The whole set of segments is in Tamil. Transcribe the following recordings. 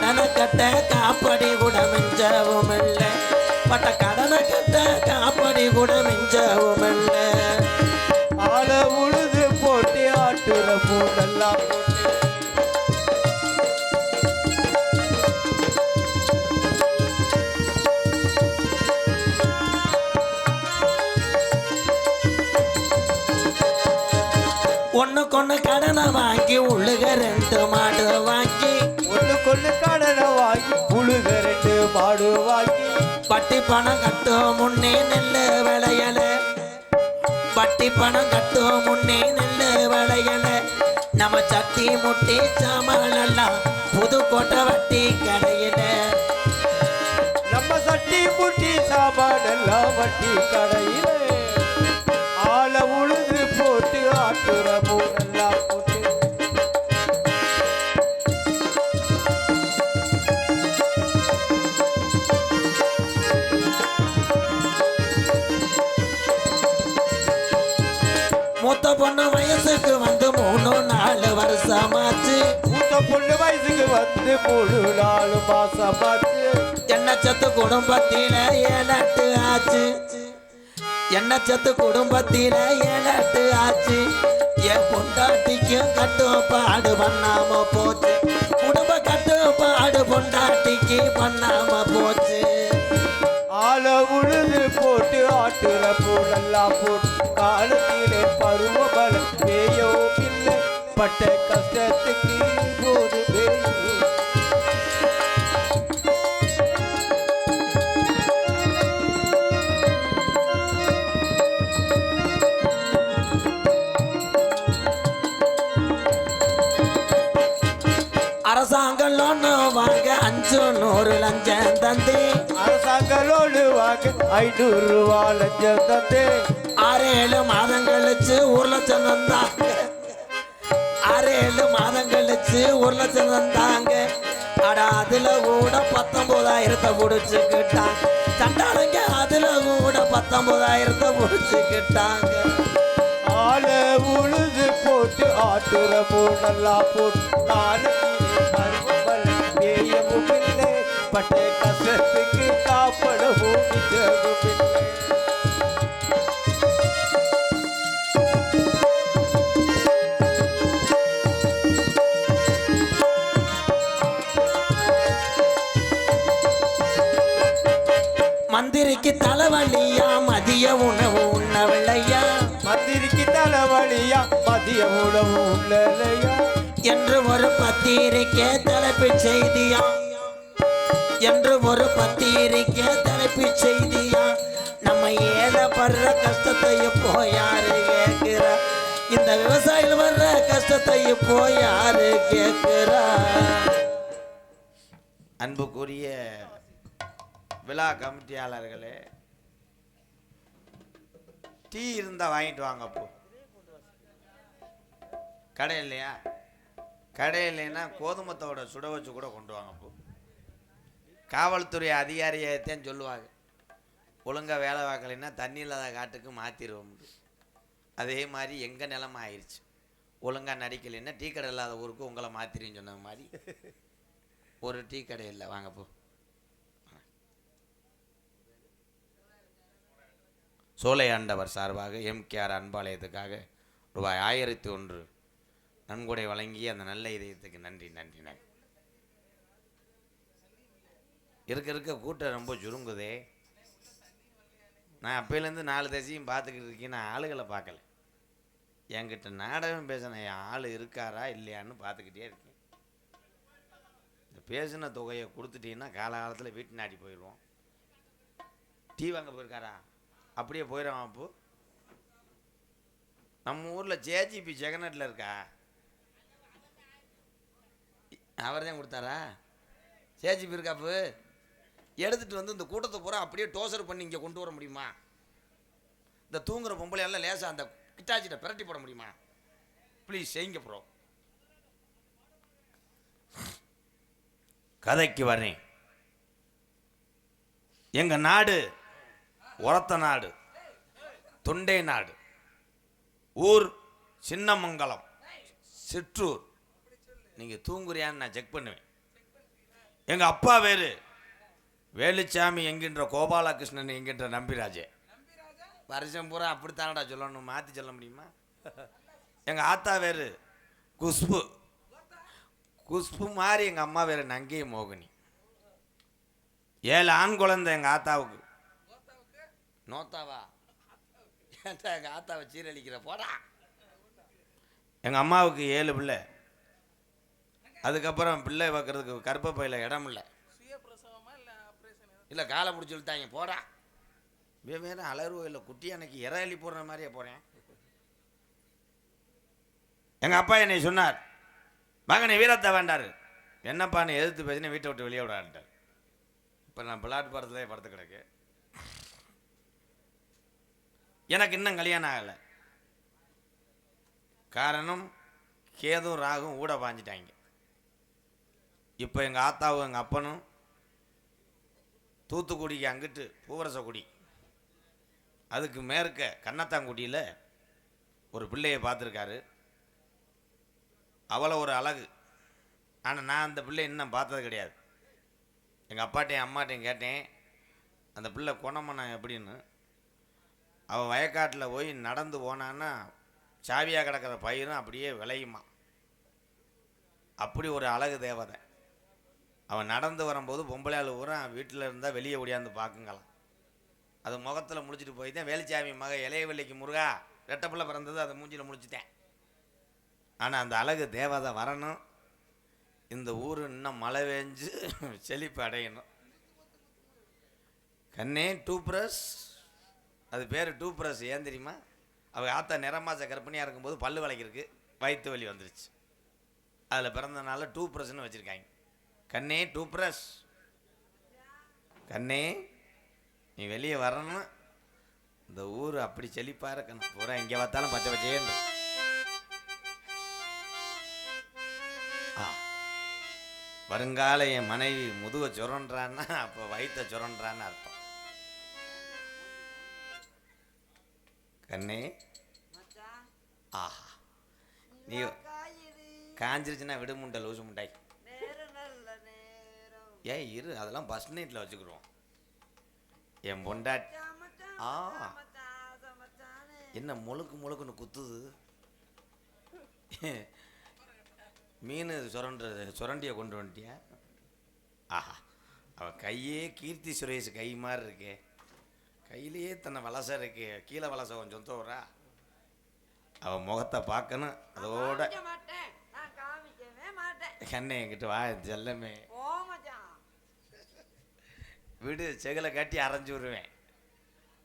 கடனை கட்ட காப்படி கூட மிஞ்சவும் இல்லை. பட்ட கடனை கட்ட காப்படி கூட மிஞ்சவும் இல்லை. ஆள உழுது போட்டு ஆட்டுற பூடெல்லாம் போட்டு ஒண்ணுக்கொண்ணு கடனை வாங்கி உள்ளுக ரெண்டு மாடு வாங்கி வட்டி பணம் கட்டும் முன்னே நெல்லு விளையல. வட்டி பணம் கட்டும் முன்னே நெல்லு விளையல. நம்ம சட்டி முட்டி சாமான் எல்லாம் புதுக்கோட்டை வட்டி கடையில. நம்ம சட்டி முட்டி சாமான் எல்லாம் வட்டி கடையிலே. ஆள உழுது போட்டு ஆட்டுற பூடெல்லாம் பொண்ணு வயசுக்கு வந்து மூணு நாலு மாசம் ஆச்சு எண்ணெய் சத்து குடும்பத்தில ஏழட்டு ஆச்சு? எண்ணெய் சத்து குடும்பத்தில ஏழட்டு ஆச்சு? என் பொண்டாட்டிக்கும் கட்டுப்பாடு பண்ணாம போச்சு. குடும்ப கட்டுப்பாடு பொண்டாட்டிக்கு பண்ணாம போச்சு. ஆள உழுது போட்டு ஆட்டுற பூடெல்லாம் போட்டு காலத்திலே பேயவும் இல்லை பட்ட கஷ்டத்துக்கு போது அரசாங்கம் லோன்னு வாங்க அஞ்சு நூறு லஞ்சம் தந்து. அரசாங்களோடு வாங்க ஐநூறு ரூபா லஞ்சம் தந்து. ஆறு ஏழு மாதம் கழிச்சு ஒரு லட்சம் தந்தாங்க ஏழு மாதம் கழிச்சு ஒரு லட்சம் தந்தாங்க. அட அதுல கூட பத்தொன்பதாயிரத்தை முடிச்சுக்கிட்டாங்க சண்டாளங்க அதுல கூட பத்தொன்பதாயிரத்தை முடிச்சுக்கிட்டாங்க ஆள உழுது போட்டு ஆட்டுற பூடெல்லாம் போட்டு காலத்திலே பட்ட கஷ்டத்துக்கு காப்படவும் நிஜமும் இல்லை மந்திரிக்கு தலைவலியா? மதிய உணவு உண்ணவில்லையா? மந்திரிக்கு தலைவலியா? மதிய உணவு உள்ளலையா என்று ஒரு பத்திரிக்கை தலைப்பு செய்தியா? என்று ஒரு பத்திரிக்கை தலைப்பு செய்தியா? நம்ம ஏழப்படுற கஷ்டத்தை இப்போ யாரு கேட்கிறா? இந்த விவசாயிகள் வர்ற கஷ்டத்தை இப்போ யாரு கேட்கிறா? அன்புக்குரிய விழா கமிட்டியாளர்களே டீ இருந்தால் வாங்கிட்டு வாங்க அப்போ கடை இல்லையா? கடை இல்லைன்னா கோதுமத்தோட சுட வச்சு கூட கொண்டு வாங்க அப்போ காவல்துறை அதிகாரியத்தையும் சொல்லுவாங்க. ஒழுங்காக வேலை பார்க்கலைன்னா தண்ணி இல்லாத காட்டுக்கு மாற்றிடுவோம் அதே மாதிரி எங்கள் நிலமை ஆயிடுச்சு ஒழுங்காக நடிக்கலைன்னா டீ கடை இல்லாத ஊருக்கு உங்களை மாற்றிடுன்னு சொன்ன மாதிரி ஒரு டீ கடை இல்லை. வாங்க போ. சோலை ஆண்டவர் சார்பாக எம்கேஆர் அன்பாலயத்துக்காக ரூபாய் ஆயிரத்தி ஒன்று நன்கொடை வழங்கி அந்த நல்ல இதயத்துக்கு நன்றி நன்றி நன்றி. இருக்க இருக்க கூட்டம் ரொம்ப சுருங்குதே. நான் அப்போலேருந்து நாலு தசையும் பார்த்துக்கிட்டு இருக்கேன் நான் ஆளுகளை பார்க்கல. என்கிட்ட நாடகம் பேசின என் ஆள் இருக்காரா இல்லையான்னு பார்த்துக்கிட்டே இருக்கேன். இந்த பேசின தொகையை கொடுத்துட்டீங்கன்னா காலகாலத்தில் வீட்டு நாடி போயிடுவோம். டீ வாங்க போயிருக்காரா? அப்படியே போயிடுவோம் அப்போ நம்ம ஊரில் ஜேஜிபி ஜெகநாட்டில் இருக்கா? அவர் தான் கொடுத்தாரா? ஜேஜிபி இருக்காப்பு எடுத்துகிட்டு வந்து இந்த கூட்டத்தை பூரா அப்படியே டோசர் பண்ணி இங்கே கொண்டு வர முடியுமா? இந்த தூங்குற பொம்பளையெல்லாம் லேசாக அந்த கிட்டாச்சிட்ட பிரட்டி போட முடியுமா? ப்ளீஸ் செய்யுங்க ப்ரோ கதைக்கு வரேன் எங்கள் நாடு உரத்த நாடு தொண்டை நாடு ஊர் சின்னமங்கலம் சிற்றூர். நீங்கள் தூங்குறியான்னு நான் செக் பண்ணுவேன். எங்கள் அப்பா வேறு வேலுச்சாமி என்கின்ற கோபாலகிருஷ்ணன் என்கின்ற நம்பிராஜே. வருஷம் பூரா அப்படித்தானடா சொல்லணும் மாற்றி சொல்ல முடியுமா? எங்கள் ஆத்தா வேறு குஷ்பு. குஷ்பு மாதிரி எங்கள் அம்மா வேறு நங்கை மோகினி. ஏழு ஆண் குழந்தை எங்கள் ஆத்தாவுக்கு. நோத்தாவா? ஏன்டா எங்க ஆத்தாவை சீரழிக்கிற? போடா. எங்க அம்மாவுக்கு ஏழு பிள்ளை. அதுக்கப்புறம் பிள்ளை வைக்கிறதுக்கு கருப்பப்பையில் இடம் இல்லை. இல்லை காலை பிடிச்சி இழுத்தாங்க. போடா. இவன் வேற அலர்வோ இல்லை குட்டி அன்னைக்கு இற அள்ளி போடுற மாதிரியே போகிறேன் எங்கள் அப்பா என்னை சொன்னார் மகனை வீரத்தை வேண்டாரு. என்னப்பான்னு எதிர்த்து பேசினே வீட்டை விட்டு வெளியே விடான்ட்டார். இப்போ நான் பிளாட் படத்துல படுத்து கிடக்கு எனக்கு இன்னும் கல்யாணம் ஆகலை. காரணம் கேதும் ராகும் ஊட பாஞ்சிட்டாங்க. இப்போ எங்கள் ஆத்தாவும் எங்கள் அப்பனும் தூத்துக்குடிக்கு அங்கிட்டு பூவரசக்குடி அதுக்கு மேற்க கண்ணத்தாங்குடியில் ஒரு பிள்ளையை பார்த்துருக்காரு. அவ்வளோ ஒரு அழகு. ஆனால் நான் அந்த பிள்ளை இன்னும் பார்த்தது கிடையாது. எங்கள் அப்பாட்டையும் அம்மாட்டையும் கேட்டேன் அந்த பிள்ளை குணமண்ணன் எப்படின்னு? அவன் வயக்காட்டில் போய் நடந்து போனான்னா சாவியாக கிடக்கிற பயிரும் அப்படியே விளையுமா அப்படி ஒரு அழகு தேவதை. அவன் நடந்து வரும்போது பொம்பளையாள் ஊரா வீட்டில் இருந்தால் வெளியே ஓடியாந்து பார்க்குங்களாம். அது முகத்தில் முடிச்சுட்டு போய் தான் வேலுச்சாமி மக இளைய வெள்ளைக்கு முருகா ரெட்டப்பிள்ளை பிறந்தது அதை மூஞ்சியில் முடிச்சிட்டேன் ஆனால் அந்த அழகு தேவதை வரணும். இந்த ஊர் இன்னும் மழை பெஞ்சு செழிப்பு அடையணும். கண்ணே டூ ப்ரஸ் அது பேர் டூ ப்ரஷ் ஏன் தெரியுமா? அவள் ஆத்தா நிறமாச கர்ப்பிணியாக இருக்கும்போது பல்லு வளைக்கிறதுக்கு வயிற்று வலி வந்துருச்சு. அதில் பிறந்தனால டூ ப்ரஷ்னு வச்சுருக்காங்க. கண்ணே டூ ப்ரஷ் கண்ணே நீ வெளியே வரணும். இந்த ஊர் அப்படி செழிப்பாக இருக்கணும் பூரா எங்கே பார்த்தாலும் பச்சை பச்சையேன்னு வருங்கால என் மனைவி முதுவை சுரன்றான்னா அப்போ வயிற்ற சுரன்றான்னு அர்த்தம். கண்ணே. ஆஹா. நீ காஞ்சிருச்சுன்னா விடுமுண்டை லூசு முண்டாய். ஏன் இரு. அதெல்லாம் பஸ் நைட்டில் வச்சுக்கிடுவோம். என் பொண்டாட் ஆ. என்ன முழுக்கு முழுக்குன்னு குத்துது? மீன் சுரண்டுறது சுரண்டியை கொண்டு வந்துட்டியா? ஆஹா. அவள் கையே கீர்த்தி சுரேஷ் கை மாதிரி இருக்கே கையிலேயே தன்னை வலசை இருக்கு. கீழே வலசை கொஞ்சம் தோறா அவள் முகத்தை பார்க்கணும். அதோட கண்ணை என்கிட்ட வா செல்லமே. விடு செகலை கட்டி அரைஞ்சு விடுவேன்.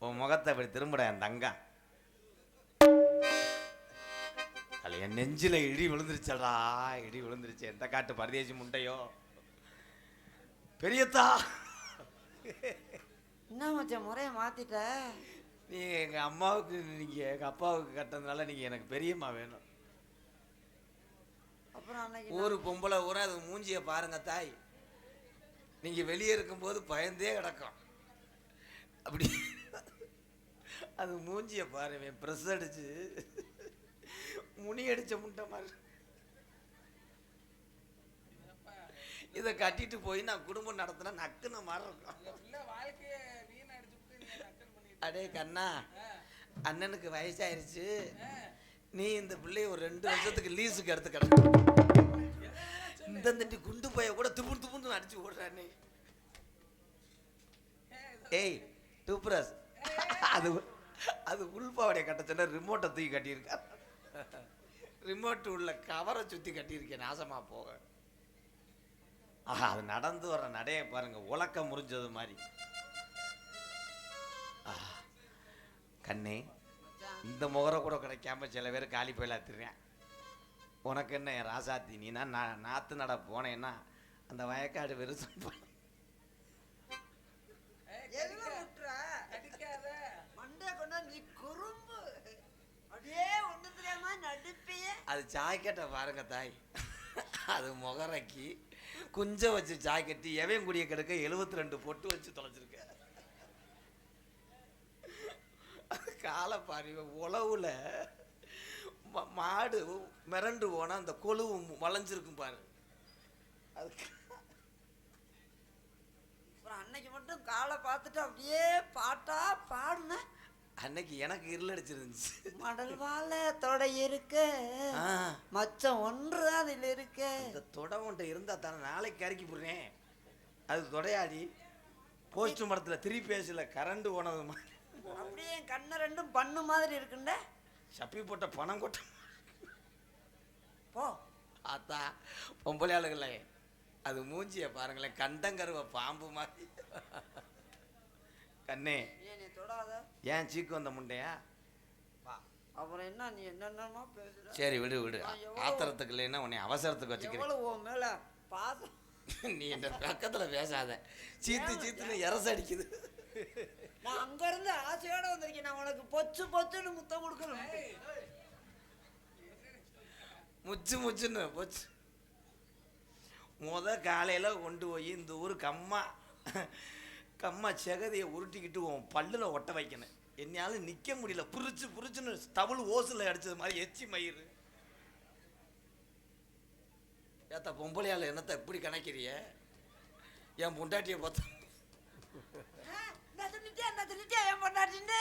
உன் முகத்தை அப்படி திரும்புட என் தங்கம் அது என் நெஞ்சில இடி விழுந்துருச்சடா. இடி விழுந்துருச்சு. எந்த காட்டு பரதேசி முண்டையோ? பெரியத்தா. என்ன மச்சான் முறைய மாத்திட்ட? நீ எங்க அம்மாவுக்கு நீங்க எங்க அப்பாவுக்கு கட்டதுனால நீங்க எனக்கு பெரியம்மா வேணும். அப்புறம் அன்னைக்கு ஒரு பொம்பளை ஊரா அது மூஞ்சிய பாருங்க தாய். நீங்க வெளியே இருக்கும்போது பயந்தே கிடக்கும். அப்படி. அது மூஞ்சிய பாருங்க ப்ரெஸ் அடிச்சு. முனி அடிச்ச முட்டை மாதிரி. இதை கட்டிட்டு போய் நான் குடும்பம் நடத்தினா நக்குன மாதிரி இருக்கும். அடே கண்ணா அண்ணனுக்கு வயசாயிருச்சு. நீ இந்த பிள்ளைய ஒரு ரெண்டு வருஷத்துக்கு லீஸுக்கு எடுத்து கிடக்கு இந்த தண்டி குண்டு பைய கூட துப்பு துப்புன்னு அடிச்சு ஓடுறானே ஏய் டூப்ரஸ். அது அது உள்பாவடைய கட்ட சொன்ன ரிமோட்டை தூக்கி கட்டியிருக்கா. ரிமோட் உள்ள கவரை சுத்தி கட்டியிருக்கேன் நாசமா போக. ஆஹா அது நடந்து வர நடைய பாருங்க உலக்க முறிஞ்சது மாதிரி. ஆஹா. கண்ணே இந்த முகரை கூட கிடைக்காம சில பேர் காலி போயிலாத்துறேன் உனக்கு என்ன என் ராசாத்தி? நீனா நான் நாற்று நட போனேன்னா அந்த வயக்காடு நடுப்பியே. அது ஜாக்கெட்டை பாருங்க தாய். அது முகரைக்கு குஞ்ச வச்சு ஜாக்கெட்டு எவன் குடிய கெடுக்க எழுபத்தி ரெண்டு பொட்டு வச்சு தொலைச்சிருக்க? காலை பாருங்க உழவுல. மாடு மிரண்டு போனா அந்த கொழுவு வளைஞ்சிருக்கும் பாரு. அது பார்த்துட்டு அப்படியே பாட்டா பாடுனேன் அன்னைக்கு எனக்கு இருள் அடிச்சிருந்துச்சு. மடல் வாழ தொடை இருக்கு. மச்சம் ஒன்று அதில் இருக்கு. இந்த தொடை உன்ட்ட இருந்தா தானே நாளைக்கு கறிக்கி போடுறேன். அது தொடையாடி. போஸ்ட் மரத்துல திரி பேசல கரண்ட் போனது மாதிரி. அப்படியே என் கண்ணை ரெண்டும் பண்ணு மாதிரி இருக்குண்ட. சப்பி போட்ட பணம் கொட்ட போ. ஆத்தா பொம்பளை ஆளுங்களே அது மூஞ்சிய பாருங்களேன் கண்டங்கருவ பாம்பு மாதிரி. கண்ணே தொடாத? ஏன் சீக்கு வந்த முண்டையா? அப்புறம் என்ன நீ என்னென்னமோ பேசுற? சரி விடு விடு. ஆத்திரத்துக்கு இல்லைன்னா உன்னை அவசரத்துக்கு வச்சுக்கிறேன். உன் மேல பாசம்? நீ என் பக்கத்துல பேசாத. சீத்து சீத்துன்னு எரச அடிக்குது. நான் அங்க இருந்து ஆசையோட வந்திருக்கேன். நான் உனக்கு பொச்சு பொச்சுன்னு முத்தம் கொடுக்கணும். முச்சு முச்சுன்னு பொச்சு. முத காலையில கொண்டு போய் இந்த ஊர் கம்மா கம்மா செகதியை உருட்டிக்கிட்டு உன் பல்லுல ஒட்ட வைக்கணும். என்னையால நிக்க முடியல. புரிச்சு புரிச்சுன்னு தவுள் ஓசுல அடிச்சது மாதிரி எச்சி மயிறு. ஏத்தா பொம்பளையால என்னத்த எப்படி கணக்கிறிய? என் பொண்டாட்டியை பார்த்தா. நான் சொல்லிட்டேன் நான் சொல்லிட்டேன் ஏன் பண்ணாச்சுன்னு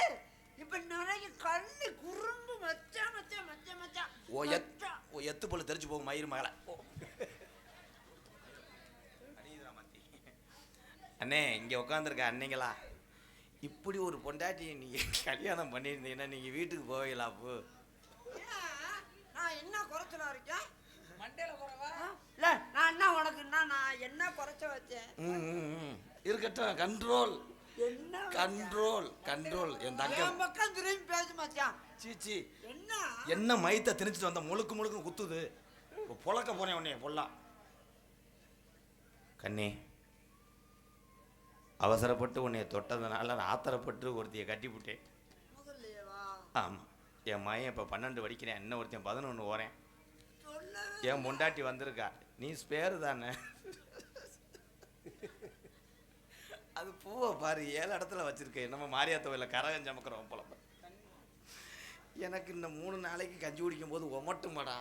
இப்ப நிறைய கண்ணு குறும்பு மச்சான் மச்சான் மச்சான் மச்சான் ஓ எத். ஓ எத்து போல தெரிச்சு போகும் மயிறு மகளை. அண்ணே இங்க உட்காந்துருக்க அன்னைங்களா இப்படி ஒரு பொண்டாட்டியை நீங்க கல்யாணம் பண்ணியிருந்தீங்கன்னா நீங்க வீட்டுக்கு போவீங்களா ஏன்? நான் என்ன குறைச்சலா இருக்கேன் ஆ? இல்ல நான் என்ன உனக்கு என்ன நான் என்ன குறைச்ச வச்சேன். இருக்கட்டும் கண்ட்ரோல் கண்ட்ரோல் கண்ட்ரோல். என் தங்கம் என் பக்கம் திரும்பி பேசு மச்சான் சீச்சி என்ன? என்ன மயத்தை திணிச்சிட்டு வந்த? முழுக்கு முழுக்கு குத்துது. இப்போ புழக்க போனேன் உன்னைய பொல்லாம் கண்ணே அவசரப்பட்டு உன்னைய தொட்டதுனால நான் ஆத்திரப்பட்டு ஒருத்தியை கட்டிவிட்டேன் முதல்லையவா? ஆமாம் என் மகன் இப்போ பன்னெண்டு படிக்கிறேன் இன்னும் ஒருத்தன் பதினொன்று ஓரேன் என் முண்டாட்டி வந்திருக்கா. நீ ஸ்பேரு தானே? அது பூவை பாரு ஏழு இடத்துல வச்சுருக்கேன். நம்ம மாரியாத்தவையில் கரகம் சமக்கிறோம் போல எனக்கு இந்த மூணு நாளைக்கு கஞ்சி குடிக்கும் போது ஒமட்டுமாடா.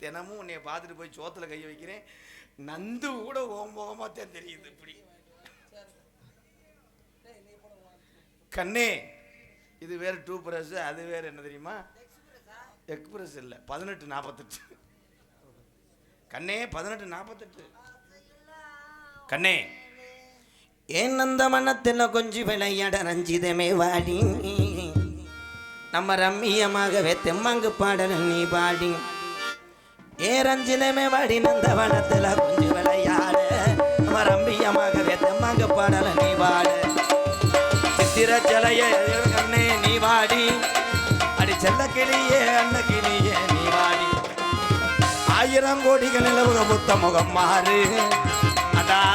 தினமும் உன்னைய பார்த்துட்டு போய் சோத்தில் கை வைக்கிறேன். நந்து கூட ஓம்போகமா தான் தெரியுது இப்படி. கண்ணே இது வேறு டூ ப்ரஸ் அது வேறு என்ன தெரியுமா? எக்ஸ்பிரஸ் இல்லை பதினெட்டு நாற்பத்தெட்டு கண்ணே பதினெட்டு நாற்பத்தெட்டு கண்ணே ஏன் அந்த மனத்தில் கொஞ்சி விளையாட ரஞ்சிதமே வாடி? நம்ம ரம்மியமாகவே தெம்மங்கு பாடல் நீ பாடி. ஏ ரஞ்சிதமே வாடி நந்த வனத்தில் கொஞ்சி விளையாட. நம்ம ரம்மியமாகவே தெம்மங்கு பாடல் நீ பாடு. சித்திர சிலைய கண்ணே நீ வாடி. அடி செல்ல கிளியே அண்ண கிளியே நீ வாடி. ஆயிரம் கோடிகள் நிலவுக புத்த முகம் மாறு.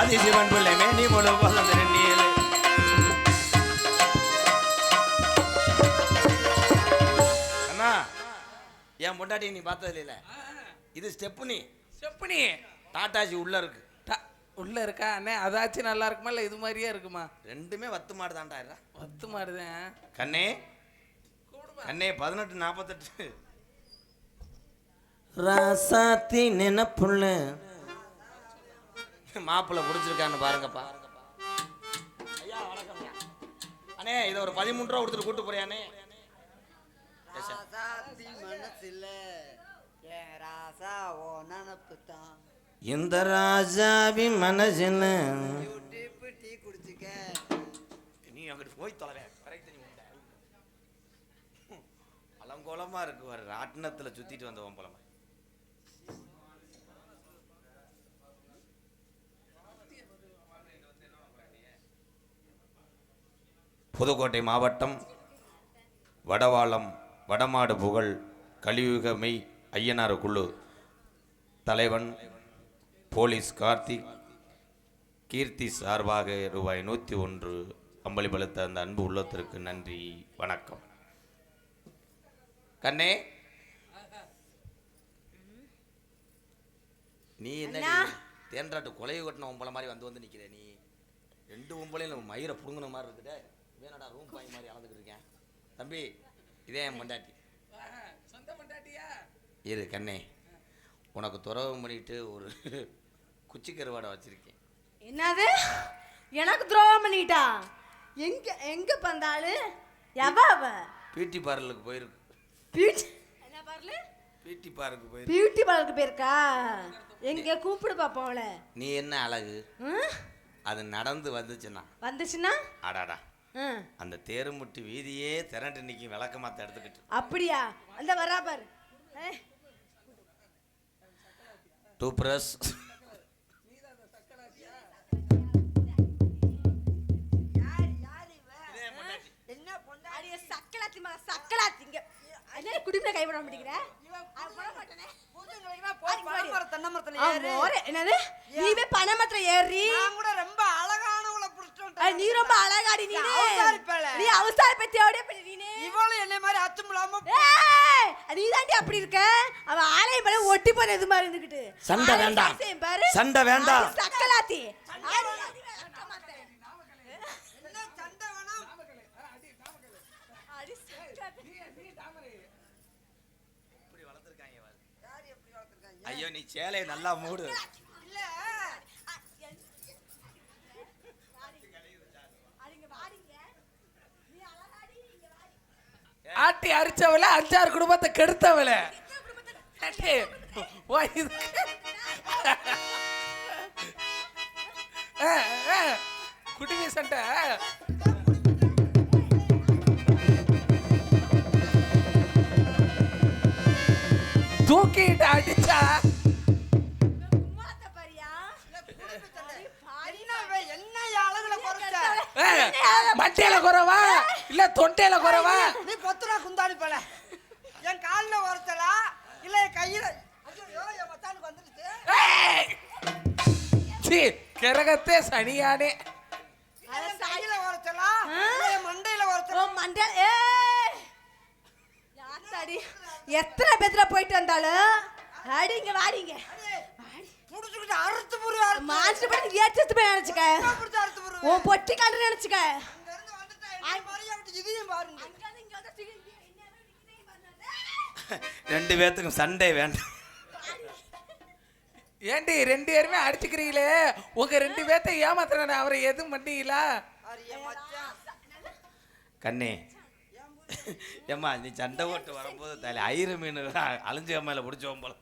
ஆதி சிவன் பிள்ளை மேனி முழு நீர். அண்ணா என் பொண்டாட்டி நீ பார்த்தது இல்ல? இது ஸ்டெப்னி செப்பனி டாட்டாஜி உள்ள இருக்கு. உள்ள இருக்கா? அண்ணே அதாச்சும் நல்லா இருக்குமா? இல்லை இது மாதிரியே இருக்குமா? ரெண்டுமே வத்து மாடு தான்டா ஒத்து மாறுதேன் கண்ணே கண்ணே பதினெட்டு நாற்பத்தெட்டு ராசாத்தி நினப்புள்ள மாப்பிள்ளை பிடிச்சிருக்கான்னு பாருங்கப்பா. ஐயா வணக்கம். அண்ணே இதை ஒரு பதிமூணு ரூபா கொடுத்துட்டு கூட்டு போறியானே ராசாத்தி மனசுல ஏன் ராசா ஓ நினப்பு தான் இந்த ராஜாவி மனசில் டீ குடிச்சுக்க. நீ அங்கிட்டு போய் தொலைவே. கரெக்ட் நீ உண்டை. அலங்கோலமா இருக்கு ஒரு ராட்டினத்துல சுத்திட்டு வந்த போலமா. புதுக்கோட்டை மாவட்டம் வடவாளம் வடமாடு புகழ் கலியுகமை ஐயனார் குழு தலைவன் போலீஸ் கார்த்திக். கீர்த்தி சார்பாக ரூபாய் நூற்றி ஒன்று அம்பளிபளித்த அந்த அன்பு உள்ளத்திற்கு நன்றி வணக்கம். கண்ணே. நீ என்ன தேன்றாட்டு கொலை கொட்டின உம்பளை மாதிரி வந்து வந்து நிக்கிற நீ? ரெண்டு உம்பளையும் மயிரை புடுங்கின மாதிரி இருக்குதே. வேணடா ரூம் பாய் மாதிரி அளந்துக்கிட்டு இருக்கேன்? தம்பி இதே என் பொண்டாட்டி. சொந்த மண்டாட்டியா இரு கண்ணே உனக்கு துறவு பண்ணிட்டு ஒரு குச்சி கருவாடை வச்சிருக்கேன். என்னது? எனக்கு துரோகம் பண்ணிட்டா? எங்க எங்க பந்தாளு? எவ அவ? பியூட்டி பார்லருக்கு போயிருக்கு. பியூட்டி என்ன பார்ல? பியூட்டி பார்லருக்கு போயிருக்கு. பியூட்டி பார்லருக்கு போயிருக்கா? எங்க கூப்பிடு பாப்போம் அவளை நீ என்ன அழகு? ம்? அது நடந்து வந்துச்சுன்னா. வந்துச்சுன்னா? அடாடா. அந்த தேருமுட்டி வீதியே திரண்டு நிற்கும் விளக்கமாத்த எடுத்துக்கிட்டு. அப்படியா? அந்த வரா பாரு. டூ ப்ரஸ் சக்கலாத்தி மக சக்கலாத்திங்க என்ன குடிமையில கைவிட மாட்டேங்கிற என்னது? ஏறி. நான் கூட ரொம்ப அழகானவள புடிச்சிட்டு அஹ், நீ ரொம்ப அழகாடி நீ அவசாரி பேள. நீ அவசார பத்தி அப்படியே பண்ணி நீனு. இவளும் என்னை மாதிரி அத்துமில்லாம ஏய், நீ தாண்டி அப்படி இருக்க? அவ ஆலயம் ஒட்டி போன இது மாதிரி இருந்துகிட்டு சண்டை வேண்டாம். சண்டை வேண்டாம். சக்கலாத்தி ஆடி, ஆடி, என்ன சண்டை வேணாம் ஆடி, சக்கலாத்தி. யார் எப்படி வளர்த்துருக்காங்க ஐயோ நீ சேலையை நல்லா மூடு. ஆட்டி அரிச்சவள அஞ்சாறு குடும்பத்தை கெடுத்தவள. ஏண்டி, சண்டை. குறைச்ச ஆ, மண்டையில குறவா? இல்ல தொண்டையில குறவா? நீ பத்துரா குந்தாணி போல என் கால்ல உரத்தலா இல்ல என் கையில ஐயோ என் மத்தானுக்கு வந்துருச்சு கிரகத்தே சனியானே கையில என் மண்டையில ஓ, உரத்தலா மண்டை ஏய்! யாத்தாடி எத்தனை பேத்துல போயிட்டு வந்தாலும்? அடிங்க வாடிங்க. முடிச்சுக்கிட்டு அறுத்து போய் நினைச்சுக்க. உன் பொட்டி காட்டு நினைச்சுக்க. இதையும் பாருங்க. ரெண்டு பேர்த்துக்கும் சண்டை வேண்டாம் ஏண்டி ரெண்டு பேருமே அடிச்சுக்கிறீங்களே? உங்க ரெண்டு பேர்த்த ஏமாத்துறேன் அவரை எதுவும் பண்ணீங்களா கண்ணே ஏம்மா நீ சண்டை ஓட்டு வரும்போது தலை ஐர மீன் அழிஞ்ச மேல பிடிச்சோம் போல.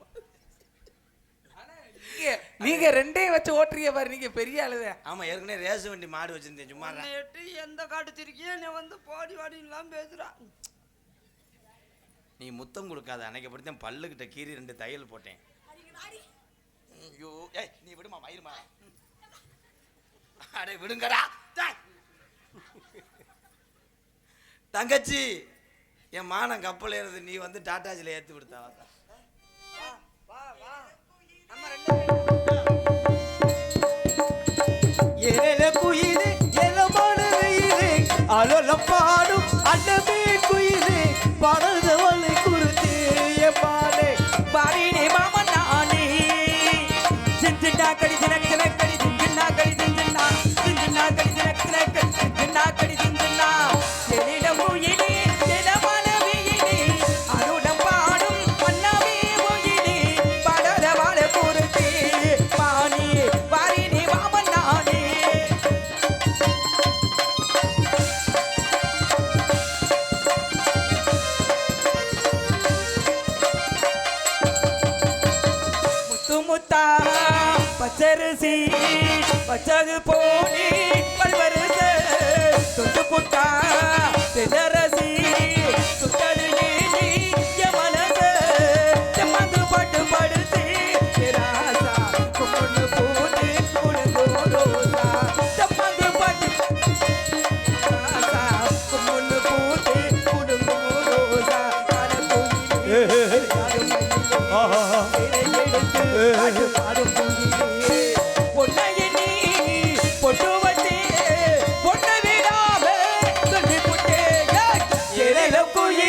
நீங்க- நீங்க ரெண்டையும் வச்சு ஓட்டுறீங்க பாரு நீங்க பெரிய ஆளுத. ஆமா ஏற்கனவே ரேசு வண்டி மாடு வச்சிருந்தேன் சும்மா எட்டு எந்த காட்டு திருக்கியே நீ வந்து பாடி வாடின்லாம் பேசுறா. நீ முத்தம் கொடுக்காத அன்னைக்கு படித்தேன் பல்லுக்கிட்ட கீறி ரெண்டு தையல் போட்டேன். ஐயோ ஏய் நீ விடுமா மயிருமா அடே விடுங்கடா. தங்கச்சி என் மானம் கப்பல் ஏறுது நீ வந்து டாட்டாஜில ஏத்தி விடுத்தா எரல குயிலே எலமான வெயிலே. அலல பாடும் அண்டமே குயிலே. பறந்தவளை குருத்தே பச்சது போனி பல்வரிச தொட்டு புட்டா தென்னரசி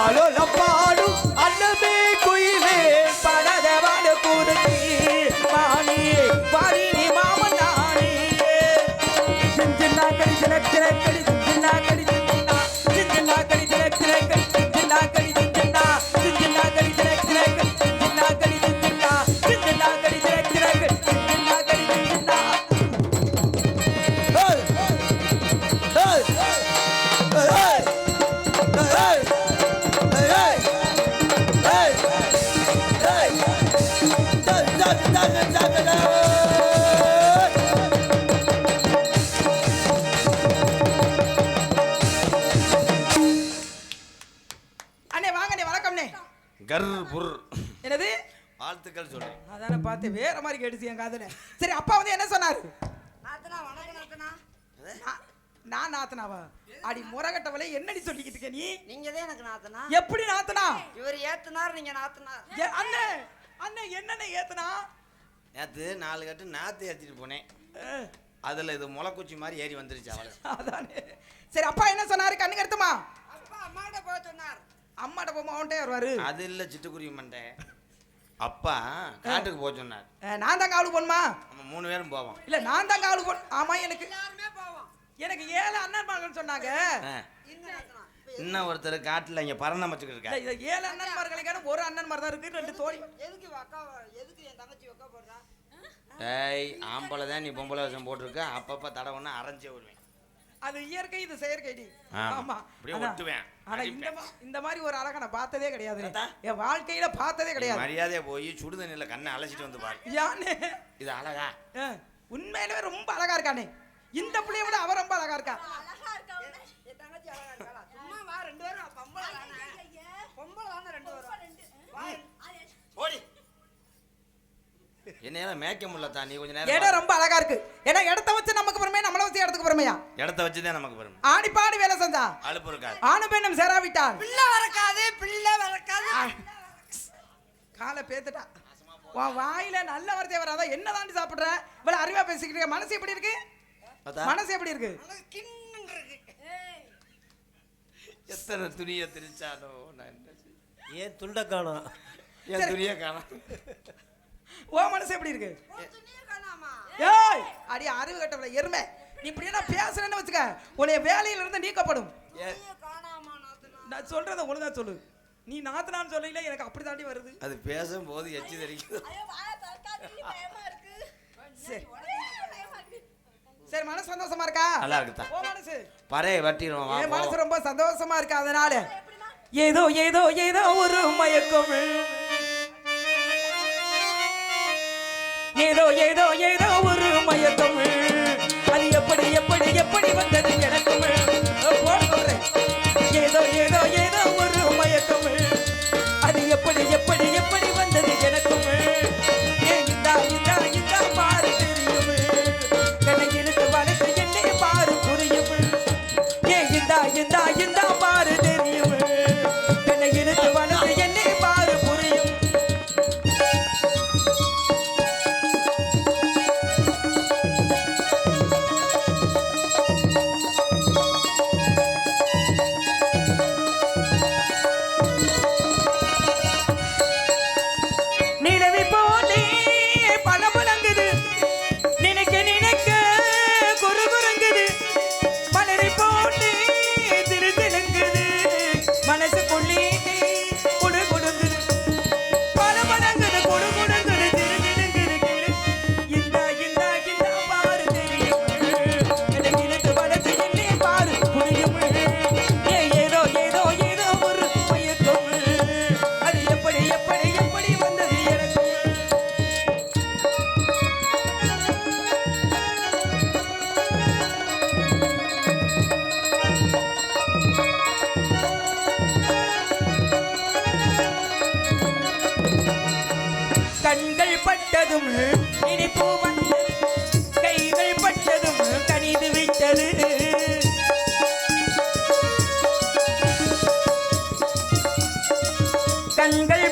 ஆளோலப்பா கேட்டுச்சு என் காதுல. சரி அப்பா வந்து என்ன சொன்னாரு? நாத்தனா வணக்கம் நாத்தனா. நான்- நான் நாத்தனாவா? அடி முறகட்டவளே என்னடி சொல்லிக்கிட்டு இருக்க நீ? நீங்க தான் எனக்கு நாத்தனா. எப்படி நாத்தனா? இவர் ஏத்துனார் நீங்க நாத்தனார் ஏ, அண்ணே அண்ணே என்னண்ணே ஏத்தனா? நேற்று நாலு கட்டு நாற்று ஏற்றிட்டு போனேன். அதில் இது முளைக்குச்சி மாதிரி ஏறி வந்துருச்சு அவளை. அதானே. சரி அப்பா என்ன சொன்னாரு? கண்ணு கருத்துமா அப்பா அம்மாட்ட போக சொன்னார். அம்மாட்ட போமா அவன்கிட்ட வருவாரு. அது இல்லை சிட்டுக்குருவி மண்டை. அப்பா காட்டுக்கு போக சொன்னார். நான் தான் காவலுக்கு போகணுமா? நம்ம மூணு பேரும் போவோம். இல்ல நான் தான் காவலுக்கு போகணும். ஆமா எனக்கு எல்லாருமே போவோம். எனக்கு ஏழு அண்ணன் மகன் சொன்னாங்க. இன்னும் ஒருத்தர் காட்டில் இங்கே பரணம் வச்சுக்கிட்டு இருக்காரு. இது ஏழு அண்ணன்மார்களுக்கான ஒரு அண்ணன் மாதிரி தான் இருக்கு ரெண்டு தோழி. எதுக்கு அக்கா எதுக்கு என் தங்கச்சி அக்கா போடுறா? ஏய் ஆம்பளை தான் நீ பொம்பளை வேஷம் போட்டிருக்க. அப்பப்போ தடவை ஒன்று அரைஞ்சே விடுவேன். அது இயற்கை இது செயற்கைடி ஆமா. ஆனா- ஒட்டுவேன், ஆனா இந்த இந்த மாதிரி ஒரு அழகை நான் பார்த்ததே கிடையாது. என் வாழ்க்கையில பார்த்ததே கிடையாது. மரியாதையை போய் சுடுதண்ணியில் கண்ணை அழைச்சிட்டு வந்து பாரு. யானே? இது அழகா? அஹ், உண்மையிலே ரொம்ப அழகா இருக்கானே இந்த பிள்ளைய விட அவ ரொம்ப அழகா இருக்கா? என் தங்கச்சி அழகா இருக்காளா சும்மா வா ரெண்டு பேரும் பொம்பளை ரெண்டு பேரும். வா. ஓடி. என்ன மேய்க்க முடியல தான் நீ கொஞ்ச இடம் நேரம் ரொம்ப அழகா இருக்கு. ஏன்னா இடத்த வச்சு நமக்கு பெருமையா நம்மள வச்சு இடத்துக்கு பெருமையா? இடத்த வச்சு தான் நமக்கு பெருமை. ஆடி பாடி வேலை செஞ்சா? அலுப்பு இருக்காது. ஆணு பெண்ணும் சேராவிட்டால்? பிள்ளை வரக்காது பிள்ளை வரக்காது காலை பேத்துட்டா. உன் வாயில நல்ல வார்த்தை வராதா? என்ன தாண்டி சாப்பிடுற? இவ்வளவு அறிவா பேசிக்கிட்டு இருக்க. மனசு எப்படி இருக்கு? மனசு எப்படி இருக்கு? எத்தனை துணியை திரிச்சாலோ நான்? ஏன் துண்ட காணோம்? என் துணியை காணோம். ஓ மனசு எப்படி இருக்கு? ஏய்! அடி அறிவு கட்டவள எருமை. நீ இப்படி என்ன பேசுறேன்னு வச்சுக்க. உன்னைய வேலையில இருந்து நீக்கப்படும் நான் சொல்றத ஒழுங்கா சொல்லு. நீ நாத்தனான்னு சொல்லல எனக்கு அப்படி தாண்டி வருது. அது பேசும்போது எச்சி தெரிக்குது சரி. சரி மனசு சந்தோஷமா இருக்கா? நல்லா இருக்குதா? ஓ மனசு. பறைய வட்டிடுவோம் வா என். மனசு ரொம்ப சந்தோஷமா இருக்கு அதனால. ஏதோ ஏதோ ஏதோ ஒரு மயக்கம். ஏதோ ஏதோ ஏதோ ஒரு மயக்கம். அது எப்படி எப்படி எப்படி வந்தது எனக்கும்? ஏதோ ஏதோ ஏதோ ஒரு மயக்கம். அது எப்படி எப்படி எப்படி வந்தது எனக்கும்? கண்கள்